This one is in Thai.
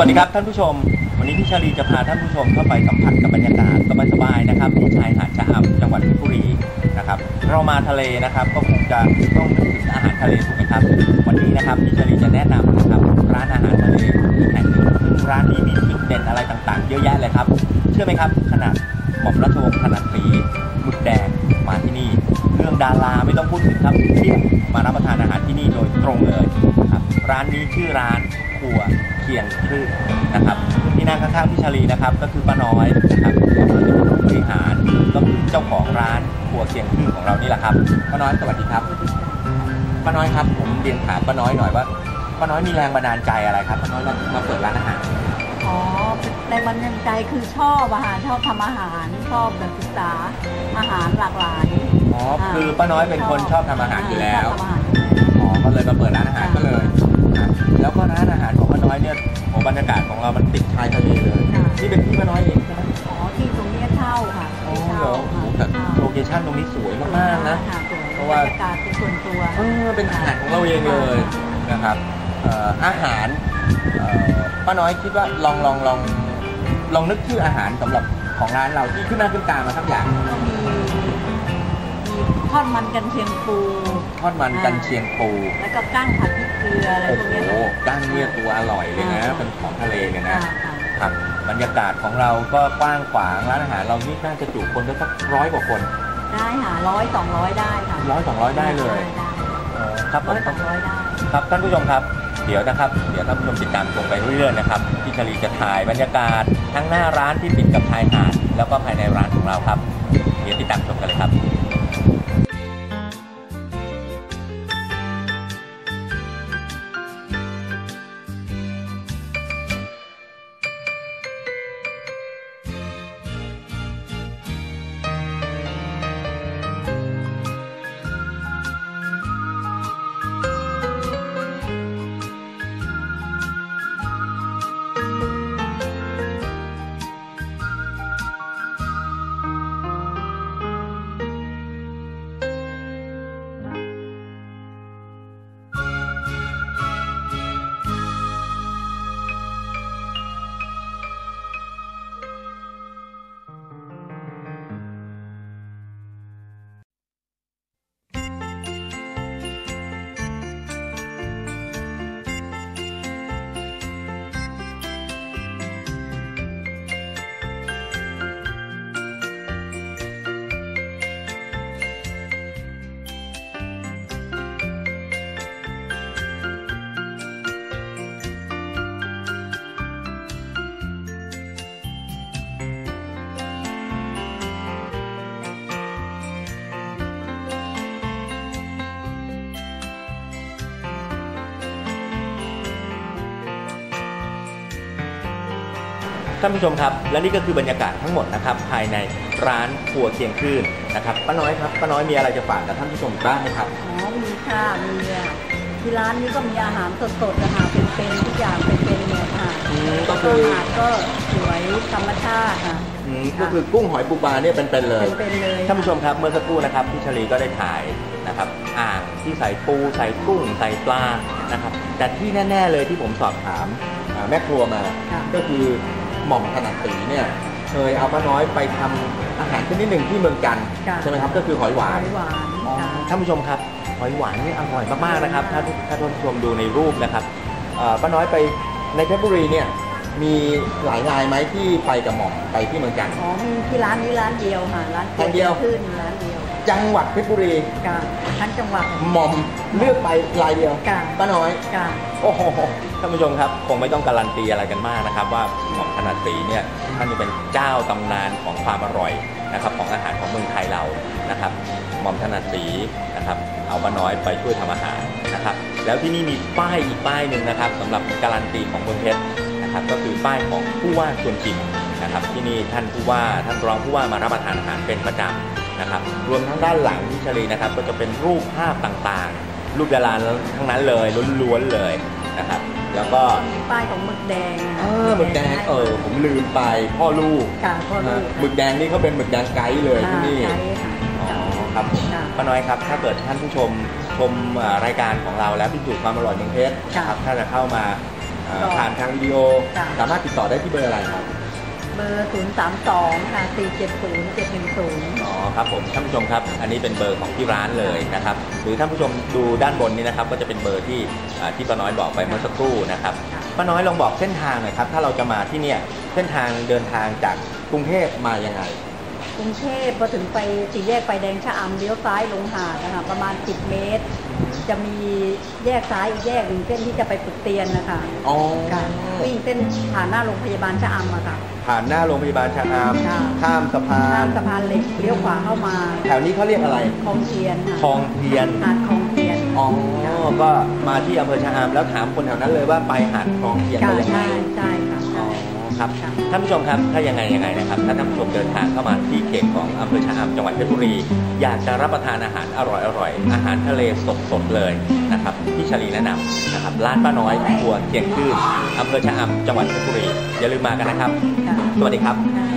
สวัสดีครับท่านผู้ชม วันนี้พี่ชาลีจะพาท่านผู้ชมเข้าไปสัมผัสกับบรรยากาศสบายๆนะครับที่ชายหาดชะอำจังหวัดเพชรบุรีนะครับเรามาทะเลนะครับก็คงจะต้องนึกถึงอาหารทะเลถูกไหมครับ วันนี้นะครับพี่ชาลีจะแนะนำนะครับร้านอาหารทะเลแห่งหนึ่งซึ่งร้านนี้มีจุดเด่นอะไรต่างๆ เยอะแยะเลยครับ เชื่อไหมครับขนาดหม่อมราชวงศ์ขนาดสีหมุดแดงมาที่นี่ เรื่องดาราไม่ต้องพูดถึงครับเที่ยวมารับประทานอาหารที่นี่โดยตรงเลยครับร้านนี้ชื่อร้าน ครัวเคียงคลื่นนะครับที่นั่งข้างๆพี่ชาลีนะครับ ก็คือป้าน้อยนะครับเราจะเป็นผู้บริหารก็คือเจ้าของร้านครัวเคียงคลื่นของเรานี่แหละครับป้าน้อยสวัสดีครับป้าน้อยครับผมเรียนถามป้าน้อยหน่อยว่าป้าน้อยมีแรงบันดาลใจอะไรครับป้าน้อยมามาเปิดร้านอาหารอ๋อแรงบันดาลใจคือชอบอาหารชอบทำอาหารชอบแบบศึกษาอาหารหลากหลายอ๋อคือป้าน้อยเป็นคนชอบทำอาหารอยู่แล้วชอบทำอาหารอ๋อก็เลยมาเปิดร้านอาหารก็เลย ครับแล้วก็ร้านอาหารของป้าน้อยเนี่ยโอ้บรรยากาศของเรามันติดชายทะเลเลยนี่เป็นที่ป้าน้อยเองใช่ไหมอ๋อที่ตรงนี้เช่าค่ะอ๋อที่เหรเช่าอค่ะแต่อ่าโลเคชั่นตรงนี้สวยมากๆนะค่สวยเพราะว่าบรรยากาศเป็นส่วนตัวเออเป็นอาหารของเราเองเลยนะครับเอ่ออาหารเอ่อป้าน้อยคิดว่าลองลองลองลองนึกชื่ออาหารสำหรับของร้านเราที่ขึ้นหน้าขึ้นตามาสักอย่างก็มีมีทอดมันกันเชียงปู ทอดมันกันเชียงปู แล้วก็กั้งผัดพริก เกลืออะไรโอ้พวกโหเนี้ยค่ะกั้งเนี่ยตัวอร่อยเลยนะ อ่า เป็นของทะเลเลยนะอ่าค่ะครับบรรยากาศของเราก็กว้างขวางร้านอาหารเรานี่น่าจะจุคนได้สักร้อยกว่าคนได้ค่ะร้อยสองร้อยได้ค่ะร้อยสองร้อยได้เลยได้เออครับผร้อมยสองร้อยได้ ครับท่านผู้ชมครับเดี๋ยวนะครับ เดี๋ยวท่านผู้ชมติดตามชมไปเรื่อยๆนะครับพี่ชลีจะถ่ายบรรยากาศทั้งหน้าร้านที่ติดกับชายหาดแล้วก็ภายในร้านของเราครับ เดี๋ยวติดตามชมกันเลยครับ ท่านผู้ชมครับ และนี่ก็คือบรรยากาศทั้งหมดนะครับ ภายในร้านครัวเคียงคลื่นนะครับป้าน้อยครับป้าน้อยมีอะไรจะฝากกับท่านผู้ชมบ้างไหมครับอ๋อมีค่ะมีอะที่ร้านนี้ก็มีอาหารสดๆนะคะเป็นๆทุกอย่างเป็นๆหมดค่ะอืมก็ก็คืออาหารก็สวยธรรมชาติค่ะ อืมก็คือกุ้งหอยปูปลาเนี่ยเป็นๆเลย เป็นๆเลย ท่านผู้ชมครับเมื่อสักครู่นะครับพี่ชลีก็ได้ถ่ายนะครับอ่างที่ใส่ปูใส่กุ้งใส่ปลานะครับแต่ที่แน่ ๆ เลยที่ผมสอบถามอ่าแม่ครัวมา ค่ะ ก็คือ หม่อมถนัดตีเนี่ยเคยเอาป้าน้อยไปทำอาหารชนิดหนึ่งที่เมืองจันทร์ค่ะ ใช่ไหมครับ ก็คือหอยหวาน หวานอ๋อค่ะ ท่านผู้ชมครับหอยหวานนี่อร่อยมากๆนะครับ ถ้าถ้าท่านผู้ชมดูในรูปนะครับเอ่อป้าน้อยไปในเพชรบุรีเนี่ยมีหลายรายไหมที่ไปกับหม่อมไปที่เมืองจันทร์ อ๋อมีที่ร้านนี้ร้านเดียวค่ะ ร้านร้านเดียว ขึ้นร้านเดียว จังหวัดเพชรบุรีค่ะทั้งจังหวัด หม่อมเลือกไปรายเดียวค่ะป้าน้อยค่ะโอ้โหท่านผู้ชมครับคงไม่ต้องการันตีอะไรกันมากนะครับ ว่าหม่อมถนัดสีเนี่ยท่านนี่เป็นเจ้าตำนานของความอร่อยนะครับของอาหารของเมืองไทยเรานะครับ หม่อมถนัดสีนะครับเอาป้าน้อยไปช่วยทำอาหารนะครับ แล้วที่นี่มีป้ายอีกป้ายหนึ่งนะครับสำหรับการันตีของเมืองเพชรนะครับ ก็คือป้ายของผู้ว่าชวนชิมนะครับ ที่นี่ท่านผู้ว่าท่านรองผู้ว่ามารับประทานอาหารเป็นประจำ นะครับ รวมทั้งด้านหลังที่ชลีนะครับ ก็จะเป็นรูปภาพต่างๆ รูปดาราทั้งนั้นเลยล้วนๆเลยนะครับ แล้วก็มีป้ายของหมึกแดงะเออหมึกแดงเออผมลืมไปพ่อลูกค่ะพ่อลูกหมึกแดงนี่เขาเป็นหมึกแดงไกด์เลยที่นี่ค่ะใช่ค่ะอ๋อครับผมค่ะป้าน้อยครับ ถ้าเกิดท่านผู้ชมชมเอ่อรายการของเราแล้วพิสูจน์ความอร่อยเมืองเพชรค่ะครับถ้าจะเข้ามาอ่าก็ผ่านทางวิดีโอจ้ะสามารถติดต่อได้ที่เบอร์อะไรครับ เบอร์ 0 3 2 ค่ะ 4 7 0 7 1 0 อ๋อครับผมท่านผู้ชมครับ อันนี้เป็นเบอร์ของที่ร้านเลยนะครับ หรือท่านผู้ชมดูด้านบนนี้นะครับ ก็จะเป็นเบอร์ที่อ่าที่ป้าน้อยบอกไปเมื่อสักครู่นะครับค่ะ ป้าน้อยลองบอกเส้นทางหน่อยครับ ถ้าเราจะมาที่เนี่ยเส้นทางเดินทางจากกรุงเทพมายังไง กรุงเทพพอถึงไปสี่แยกไฟแดงชะอำเลี้ยวซ้ายลงหาดนะคะประมาณ 10 เมตร จะมีแยกซ้ายอีกแยกหนึ่งเส้นที่จะไปฝึกเตียนนะคะอ๋อค่ะวิ่งเส้นผ่านหน้าโรงพยาบาลชะอำอะค่ะ ผ่านหน้าโรงพยาบาลชะอามค่ะข้ามสะพาข้านมสะพานเหล็กเลี้ยวขวาเข้ามาแถวนี้เขาเรียกอะไรคลองเทียนค่ะคลองเทียน หาดคลองเทียน อ๋อ ก็มาที่อำเภอชะอำแล้วถามคนแถวนั้นเลยว่าไปหาดคลองเทียนค่ะไปยังไงใช่ใช่ ค่ะอ๋ใช่อครับค่ะท่านผู้ชมครับถ้ายังไงยังไงนะครับถ้าท่านผู้ชมเดินทางเข้ามาที่เขตของอำเภอชะอำจังหวัดเพชรบุรี อยากจะรับประทานอาหารอร่อยๆอาหารทะเลสดๆเลยนะครับที่ชาลีแนะนำนะครับร้านป้าน้อยครัวเคียงคืนอำเภอชะอำจังหวัดเพชรบุรีอย่าลืมมากันนะครับค่ะสวัสดีครับค่ะ